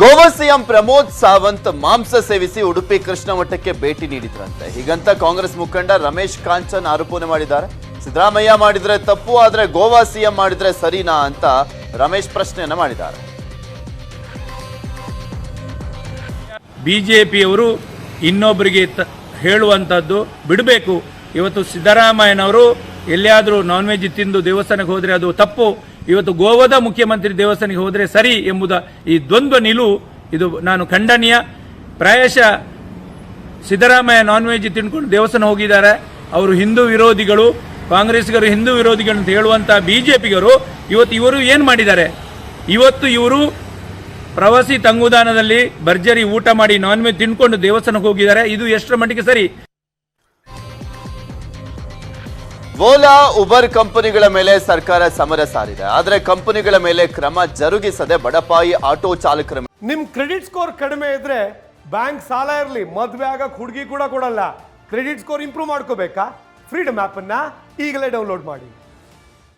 Goa CM Pramod Sawant ಮಾಂಸ ಸೇವಿಸಿ ಉಡುಪಿ ಕೃಷ್ಣ ಮಠಕ್ಕೆ ಭೇಟಿ ನೀಡಿದ್ರಂತೆ. ಹೀಗಂತ ಕಾಂಗ್ರೆಸ್ ಮುಖಂಡ ರಮೇಶ್ ಕಾಂಚನ್ ಆರೋಪನೆ ಮಾಡಿದ್ದಾರೆ. ಸಿದ್ದರಾಮಯ್ಯ ಮಾಡಿದ್ರೆ ತಪ್ಪು, ಆದ್ರೆ ಗೋವಾ ಸಿಎಂ ಮಾಡಿದ್ರೆ ಸರಿನಾ ಅಂತ ರಮೇಶ್ ಪ್ರಶ್ನೆಯನ್ನ ಮಾಡಿದ್ದಾರೆ. ಬಿಜೆಪಿಯವರು ಇನ್ನೊಬ್ಬರಿಗೆ ಹೇಳುವಂತದ್ದು ಬಿಡಬೇಕು. ಇವತ್ತು ಸಿದ್ದರಾಮಯ್ಯನವರು ಎಲ್ಲಿಯಾದರೂ ನಾನ್ ವೆಜ್ ತಿಂದು ದೇವಸ್ಥಾನಕ್ಕೆ ಹೋದರೆ ಅದು ತಪ್ಪು. ಇವತ್ತು ಗೋವಾದ ಮುಖ್ಯಮಂತ್ರಿ ದೇವಸ್ಥಾನಕ್ಕೆ ಹೋದರೆ ಸರಿ ಎಂಬುದ ಈ ದ್ವಂದ್ವ ನಿಲುವು, ಇದು ನಾನು ಖಂಡನೀಯ. ಪ್ರಾಯಶಃ ಸಿದ್ದರಾಮಯ್ಯ ನಾನ್ ವೆಜ್ ತಿಂದ್ಕೊಂಡು ದೇವಸ್ಥಾನ ಹೋಗಿದ್ದಾರೆ. ಅವರು ಹಿಂದೂ ವಿರೋಧಿಗಳು, ಕಾಂಗ್ರೆಸ್ಗರು ಹಿಂದೂ ವಿರೋಧಿಗಳು ಅಂತ ಹೇಳುವಂತ ಬಿಜೆಪಿಗರು ಇವತ್ತು ಇವರು ಏನು ಮಾಡಿದ್ದಾರೆ? ಇವತ್ತು ಇವರು ಪ್ರವಾಸಿ ತಂಗುದಾನದಲ್ಲಿ ಭರ್ಜರಿ ಊಟ ಮಾಡಿ ನಾನ್ ವೆಜ್ ತಿನ್ಕೊಂಡು ದೇವಸ್ಥಾನಕ್ಕೆ ಹೋಗಿದ್ದಾರೆ. ಇದು ಎಷ್ಟರ ಮಟ್ಟಿಗೆ ಸರಿ? ಓಲಾ ಉಬರ್ ಕಂಪನಿಗಳ ಮೇಲೆ ಸರ್ಕಾರ ಸಮರ ಸಾರಿದೆ. ಆದರೆ ಕಂಪನಿಗಳ ಮೇಲೆ ಕ್ರಮ ಜರುಗಿಸದೆ ಬಡಪಾಯಿ ಆಟೋ ಚಾಲಕರ ನಿಮ್ ಕ್ರೆಡಿಟ್ ಸ್ಕೋರ್ ಕಡಿಮೆ ಇದ್ರೆ ಬ್ಯಾಂಕ್ ಸಾಲ ಇರಲಿ ಮದ್ವೆ ಆಗಕ್ಕೆ ಹುಡುಗಿ ಕೂಡ ಕೊಡಲ್ಲ. ಕ್ರೆಡಿಟ್ ಸ್ಕೋರ್ ಇಂಪ್ರೂವ್ ಮಾಡ್ಕೋಬೇಕಾ? ಫ್ರೀಡಮ್ ಆಪ್ ಅನ್ನ ಈಗಲೇ ಡೌನ್ಲೋಡ್ ಮಾಡಿ.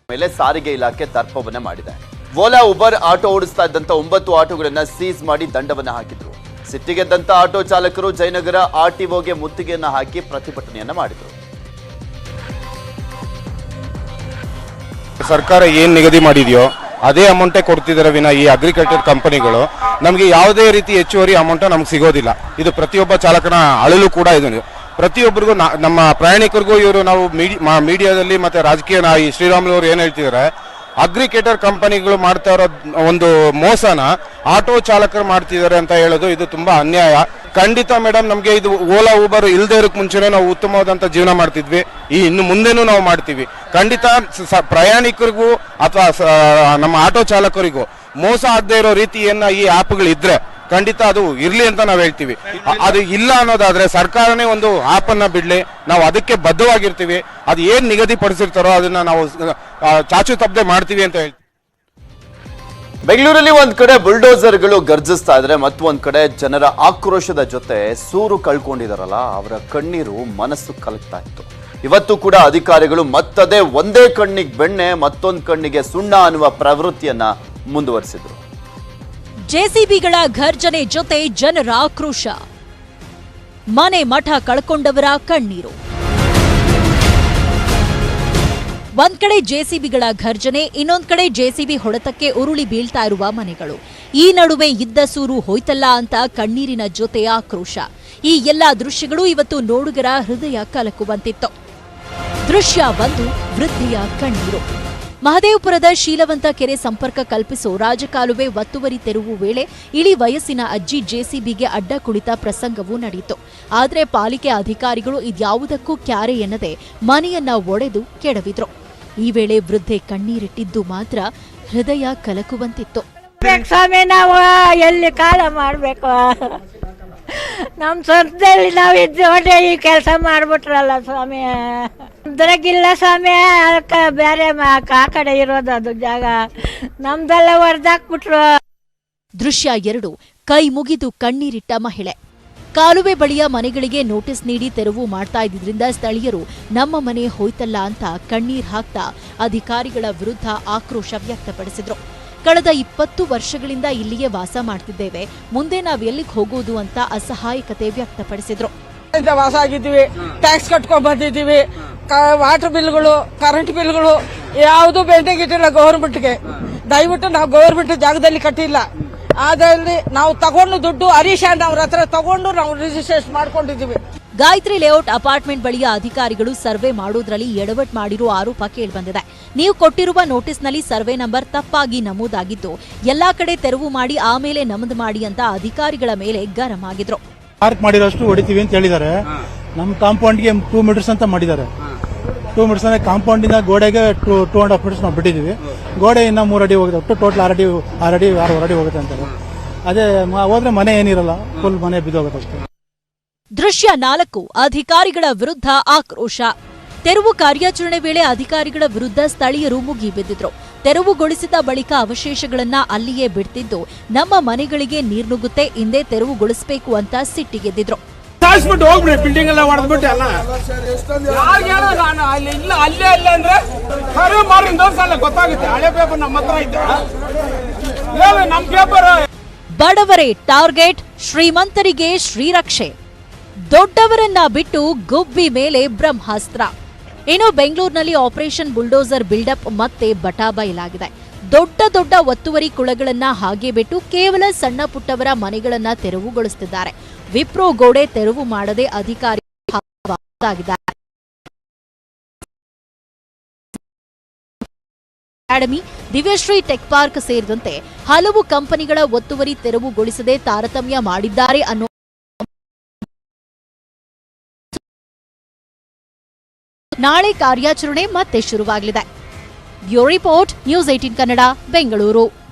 ಮೇಲೆ ಸಾರಿಗೆ ಇಲಾಖೆ ದರ್ಪವನ್ನ ಮಾಡಿದೆ. ಓಲಾ ಉಬರ್ ಆಟೋ ಓಡಿಸ್ತಾ ಇದ್ದಂತ ಒಂಬತ್ತು ಆಟೋಗಳನ್ನ ಸೀಸ್ ಮಾಡಿ ದಂಡವನ್ನ ಹಾಕಿದ್ರು. ಸಿಟ್ಟಿಗೆದ್ದಂತ ಆಟೋ ಚಾಲಕರು ಜಯನಗರ ಆರ್ಟಿಒಗೆ ಮುತ್ತಿಗೆಯನ್ನ ಹಾಕಿ ಪ್ರತಿಭಟನೆಯನ್ನ ಮಾಡಿದ್ರು. ಸರ್ಕಾರ ಏನು ನಿಗದಿ ಮಾಡಿದೆಯೋ ಅದೇ ಅಮೌಂಟೇ ಕೊಡ್ತಿದ್ದಾರೆ ವಿನ ಈ ಅಗ್ರಿಕಲ್ಚರ್ ಕಂಪನಿಗಳು ನಮಗೆ ಯಾವುದೇ ರೀತಿ ಹೆಚ್ಚುವರಿ ಅಮೌಂಟ್ ನಮ್ಗೆ ಸಿಗೋದಿಲ್ಲ. ಇದು ಪ್ರತಿಯೊಬ್ಬ ಚಾಲಕನ ಅಳಲು ಕೂಡ ಇದು. ಪ್ರತಿಯೊಬ್ಬರಿಗೂ ನಮ್ಮ ಪ್ರಯಾಣಿಕರಿಗೂ ಇವರು ನಾವು ಮೀಡಿ- ಮೀಡಿಯಾದಲ್ಲಿ ಮತ್ತೆ ರಾಜಕೀಯ ಈ ಶ್ರೀರಾಮುಲು ಅವರು ಏನು ಹೇಳ್ತಿದ್ದಾರೆ ಅಗ್ರಿಕೇಟರ್ ಕಂಪನಿಗಳು ಮಾಡ್ತಾ ಇರೋ ಒಂದು ಮೋಸನ ಆಟೋ ಚಾಲಕರು ಮಾಡ್ತಿದ್ದಾರೆ ಅಂತ ಹೇಳೋದು ಇದು ತುಂಬಾ ಅನ್ಯಾಯ. ಖಂಡಿತ ಮೇಡಮ್ ನಮಗೆ ಇದು ಓಲಾ ಊಬರ್ ಇಲ್ಲದೆ ಇರೋಕ್ಕೆ ಮುಂಚೆನೆ ನಾವು ಉತ್ತಮವಾದಂತ ಜೀವನ ಮಾಡ್ತಿದ್ವಿ. ಈ ಇನ್ನು ಮುಂದೆನೂ ನಾವು ಮಾಡ್ತೀವಿ. ಖಂಡಿತ ಪ್ರಯಾಣಿಕರಿಗೂ ಅಥವಾ ನಮ್ಮ ಆಟೋ ಚಾಲಕರಿಗೂ ಮೋಸ ಆಗದೇ ಇರೋ ರೀತಿಯನ್ನ ಈ ಆ್ಯಪ್ಗಳಿದ್ರೆ ಖಂಡಿತ ಅದು ಇರ್ಲಿ ಅಂತ ನಾವು ಹೇಳ್ತೀವಿ. ಅದು ಇಲ್ಲ ಅನ್ನೋದಾದ್ರೆ ಸರ್ಕಾರನೇ ಒಂದು ಆಪ್ ಬಿಡಲಿ. ನಾವು ಅದಕ್ಕೆ ಬದ್ಧವಾಗಿರ್ತೀವಿ. ಅದು ಏನು ನಿಗದಿಪಡಿಸಿರ್ತಾರೋ ಅದನ್ನು ನಾವು ಚಾಚು ತಪ್ಪದೆ ಮಾಡ್ತೀವಿ ಅಂತ ಹೇಳ್ತೀವಿ. ಬೆಂಗಳೂರಲ್ಲಿ ಒಂದ್ ಕಡೆ ಬುಲ್ಡೋಸರ್ಗಳು ಗರ್ಜಿಸ್ತಾ ಇದ್ರೆ ಮತ್ತೊಂದ್ ಕಡೆ ಜನರ ಆಕ್ರೋಶದ ಜೊತೆ ಸೂರು ಕಳ್ಕೊಂಡಿದಾರಲ್ಲ, ಅವರ ಕಣ್ಣೀರು ಮನಸ್ಸು ಕಲಕ್ತಾ ಇತ್ತು. ಇವತ್ತು ಕೂಡ ಅಧಿಕಾರಿಗಳು ಮತ್ತದೇ ಒಂದೇ ಕಣ್ಣಿಗೆ ಬೆಣ್ಣೆ, ಮತ್ತೊಂದು ಕಣ್ಣಿಗೆ ಸುಣ್ಣ ಅನ್ನುವ ಪ್ರವೃತ್ತಿಯನ್ನ ಮುಂದುವರಿಸಿದ್ರು. ಜೆಸಿಬಿಗಳ ಘರ್ಜನೆ ಜೊತೆ ಜನರ ಆಕ್ರೋಶ. ಮನೆ ಮಠ ಕಳ್ಕೊಂಡವರ ಕಣ್ಣೀರು. ಒಂದ್ ಕಡೆ ಜೆಸಿಬಿಗಳ ಘರ್ಜನೆ, ಇನ್ನೊಂದ್ ಕಡೆ ಜೆಸಿಬಿ ಹೊಡೆತಕ್ಕೆ ಉರುಳಿ ಬೀಳ್ತಾ ಇರುವ ಮನೆಗಳು. ಈ ನಡುವೆ ಇದ್ದ ಸೂರು ಹೋಯ್ತಲ್ಲ ಅಂತ ಕಣ್ಣೀರಿನ ಜೊತೆ ಆಕ್ರೋಶ. ಈ ಎಲ್ಲಾ ದೃಶ್ಯಗಳು ಇವತ್ತು ನೋಡುಗರ ಹೃದಯ ಕಲಕುವಂತಿತ್ತು. ದೃಶ್ಯ ಒಂದು, ವೃದ್ಧಿಯ ಕಣ್ಣೀರು. ಮಹದೇವಪುರದ ಶೀಲವಂತ ಕೆರೆ ಸಂಪರ್ಕ ಕಲ್ಪಿಸೋ ರಾಜಕಾಲುವೆ ಒತ್ತುವರಿ ತೆರವು ವೇಳೆ ಇಳಿ ವಯಸ್ಸಿನ ಅಜ್ಜಿ ಜೆಸಿಬಿಗೆ ಅಡ್ಡ ಕುಳಿತ ಪ್ರಸಂಗವೂ ನಡೆಯಿತು. ಆದರೆ ಪಾಲಿಕೆ ಅಧಿಕಾರಿಗಳು ಇದ್ಯಾವುದಕ್ಕೂ ಕ್ಯಾರೆ ಎನ್ನದೆ ಮನೆಯನ್ನ ಒಡೆದು ಕೆಡವಿದ್ರು. ಈ ವೇಳೆ ವೃದ್ಧೆ ಕಣ್ಣೀರಿಟ್ಟಿದ್ದು ಮಾತ್ರ ಹೃದಯ ಕಲಕುವಂತಿತ್ತು. ಸ್ವಾಮಿ ನಾವು ಎಲ್ಲಿ ಕಾಲ ಮಾಡಬೇಕು? ನಮ್ಮ ಸ್ವಂತದಲ್ಲಿ ನಾವು ಇದ್ದೋಡೆ ಈ ಕೆಲಸ ಮಾಡ್ಬಿಟ್ರಲ್ಲ ಸ್ವಾಮಿ. ನಮ್ದ್ರಾಗಿಲ್ಲ ಸ್ವಾಮಿ ಅದಕ್ಕೆ ಬೇರೆ ಆ ಕಡೆ ಇರೋದು ಅದು ಜಾಗ. ನಮ್ದೆಲ್ಲ ಹೊಡೆದಾಕ್ಬಿಟ್ರು ದೃಶ್ಯ ಎರಡು ಕೈ ಮುಗಿದು ಕಣ್ಣೀರಿಟ್ಟ ಮಹಿಳೆ. ಕಾಲುವೆ ಬಳಿಯ ಮನೆಗಳಿಗೆ ನೋಟಿಸ್ ನೀಡಿ ತೆರವು ಮಾಡ್ತಾ ಇದ್ದಿದ್ರಿಂದ ಸ್ಥಳೀಯರು ನಮ್ಮ ಮನೆ ಹೋಯ್ತಲ್ಲ ಅಂತ ಕಣ್ಣೀರ್ ಹಾಕ್ತಾ ಅಧಿಕಾರಿಗಳ ವಿರುದ್ಧ ಆಕ್ರೋಶ ವ್ಯಕ್ತಪಡಿಸಿದ್ರು. ಕಳೆದ ಇಪ್ಪತ್ತು ವರ್ಷಗಳಿಂದ ಇಲ್ಲಿಯೇ ವಾಸ ಮಾಡ್ತಿದ್ದೇವೆ. ಮುಂದೆ ನಾವು ಎಲ್ಲಿಗೆ ಹೋಗೋದು ಅಂತ ಅಸಹಾಯಕತೆ ವ್ಯಕ್ತಪಡಿಸಿದ್ರು. ವಾಸ ಆಗಿದ್ದೀವಿ. ಟ್ಯಾಕ್ಸ್ ಕಟ್ಕೊಂಡ್ ಬಂದಿದ್ದೀವಿ. ವಾಟರ್ ಬಿಲ್ಗಳು ಕರೆಂಟ್ ಬಿಲ್ಗಳು ಯಾವುದು ಬೆಂಡಿಂಗ್ ಇಟ್ಟಿಲ್ಲ ಗೌರ್ಮೆಂಟ್ಗೆ ದಯವಿಟ್ಟು ನಾವು ಗೌರ್ಮೆಂಟ್ ಜಾಗದಲ್ಲಿ ಕಟ್ಟಿಲ್ಲ. ಅದರಲ್ಲಿ ನಾವು ತಗೊಂಡು ದುಡ್ಡು ಹರೀಶ್ ಅಣ್ಣ ಅವ್ರ ಹತ್ರ ತಗೊಂಡು ನಾವು ರಿಜಿಸ್ಟ್ರೇಷನ್ ಮಾಡ್ಕೊಂಡಿದ್ದೀವಿ. ಗಾಯತ್ರಿ ಲೇಔಟ್ ಅಪಾರ್ಟ್ಮೆಂಟ್ ಬಳಿಯ ಅಧಿಕಾರಿಗಳು ಸರ್ವೆ ಮಾಡೋದ್ರಲ್ಲಿ ಎಡವಟ್ ಮಾಡಿರುವ ಆರೋಪ ಕೇಳಿಬಂದಿದೆ. ನೀವು ಕೊಟ್ಟಿರುವ ನೋಟಿಸ್ನಲ್ಲಿ ಸರ್ವೆ ನಂಬರ್ ತಪ್ಪಾಗಿ ನಮೂದಾಗಿದ್ದು ಎಲ್ಲಾ ಕಡೆ ತೆರವು ಮಾಡಿ ಆಮೇಲೆ ನಮದು ಮಾಡಿ ಅಂತ ಅಧಿಕಾರಿಗಳ ಮೇಲೆ ಗರಂ ಆಗಿದ್ರು. ಪಾರ್ಕ್ ಮಾಡಿರೋಷ್ಟು ಹೊಡಿತೀವಿ ಅಂತ ಹೇಳಿದ್ದಾರೆ. ನಮ್ಮ ಕಾಂಪೌಂಡ್ಗೆ ಟೂ ಮೀಟರ್ಸ್ ಅಂತ ಮಾಡಿದ್ದಾರೆ. ಟೂ ಮೀಟರ್ಸ್ ಅಂದ್ರೆ ಕಾಂಪೌಂಡ್ ಇಂದ ಗೋಡೆಗೆ two two and half metres ನಾವು ಬಿಟ್ಟಿದ್ದೀವಿ. ಗೋಡೆ ಇನ್ನ ಮೂರು ಅಡಿ ಹೋಗುತ್ತೆ, ಒಟ್ಟು ಟೋಟಲ್ ಆರು ಅಡಿ ಆರು ಅಡಿ, ಆರು ಹೋಗುತ್ತೆ ಅಂತಾರೆ. ಅದೇ ಹೋದ್ರೆ ಮನೆ ಏನಿರಲ್ಲ ಫುಲ್ ಮನೆ ಬಿದ್ದೋಗುತ್ತೆ ಅಷ್ಟೇ. ದೃಶ್ಯ ನಾಲ್ಕು, ಅಧಿಕಾರಿಗಳ ವಿರುದ್ಧ ಆಕ್ರೋಶ. ತೆರವು ಕಾರ್ಯಾಚರಣೆ ವೇಳೆ ಅಧಿಕಾರಿಗಳ ವಿರುದ್ಧ ಸ್ಥಳೀಯರು ಮುಗಿಬಿದ್ದಿದ್ರು ತೆರವುಗೊಳಿಸಿದ ಬಳಿಕ ಅವಶೇಷಗಳನ್ನ ಅಲ್ಲಿಯೇ ಬಿಡ್ತಿದ್ದು, ನಮ್ಮ ಮನೆಗಳಿಗೆ ನೀರ್ನುಗ್ಗುತ್ತೆ ಹಿಂದೆ ತೆರವುಗೊಳಿಸಬೇಕು ಅಂತ ಸಿಟ್ಟಿಗೆದ್ದಿದ್ರು ಸಾಯಿಸ್ಬಿಟ್ಟು ಹೋಗ್ಬಿಡಿ ಬಿಲ್ಡಿಂಗ್ ಎಲ್ಲ ಹೊಡೆದ್ಬಿಟ್ಟು ಅಲ್ಲ ಅಲ್ಲಿ ಇಲ್ಲ ಅಲ್ಲೇ ಇಲ್ಲ ಅಂದ್ರೆ ಕರೆ ಮಾರಿ ದೋಸಲ್ಲ ಗೊತ್ತಾಗುತ್ತೆ. ಹಳೆ ಪೇಪರ್ ನಮ್ಮ ಹತ್ರ ಹೇಳು ನಮ್ಮ ಪೇಪರ್ ಬಡವರೇ ಟಾರ್ಗೆಟ್ ಶ್ರೀಮಂತರಿಗೆ ಶ್ರೀರಕ್ಷೆ. ದೊಡ್ಡವರನ್ನ ಬಿಟ್ಟು ಗುಬ್ಬಿ ಮೇಲೆ ಬ್ರಹ್ಮಾಸ್ತ್ರ. ಇನ್ನು ಬೆಂಗಳೂರಿನಲ್ಲಿ ಆಪರೇಷನ್ ಬುಲ್ಡೋಸರ್ ಬಿಲ್ಡಪ್ ಮತ್ತೆ ಬಟಾಬಯಲಾಗಿದೆ ದೊಡ್ಡ ದೊಡ್ಡ ಒತ್ತುವರಿ ಕುಳಗಳನ್ನ ಹಾಗೆ ಬಿಟ್ಟು ಕೇವಲ ಸಣ್ಣ ಪುಟ್ಟವರ ಮನೆಗಳನ್ನ ತೆರವುಗೊಳಿಸುತ್ತಿದ್ದಾರೆ ವಿಪ್ರೋ ಗೋಡೆ ತೆರವು ಮಾಡದೆ ಅಧಿಕಾರಿ ಅಕಾಡೆಮಿ, ದಿವ್ಯಶ್ರೀ ಟೆಕ್ ಪಾರ್ಕ್ ಸೇರಿದಂತೆ ಹಲವು ಕಂಪನಿಗಳ ಒತ್ತುವರಿ ತೆರವುಗೊಳಿಸದೆ ತಾರತಮ್ಯ ಮಾಡಿದ್ದಾರೆ ಅನ್ನೋ ನಾಳೆ ಕಾರ್ಯಾಚರಣೆ ಮತ್ತೆ ಶುರುವಾಗಲಿದೆ. Bureau report news eighteen Kannada Bengaluru.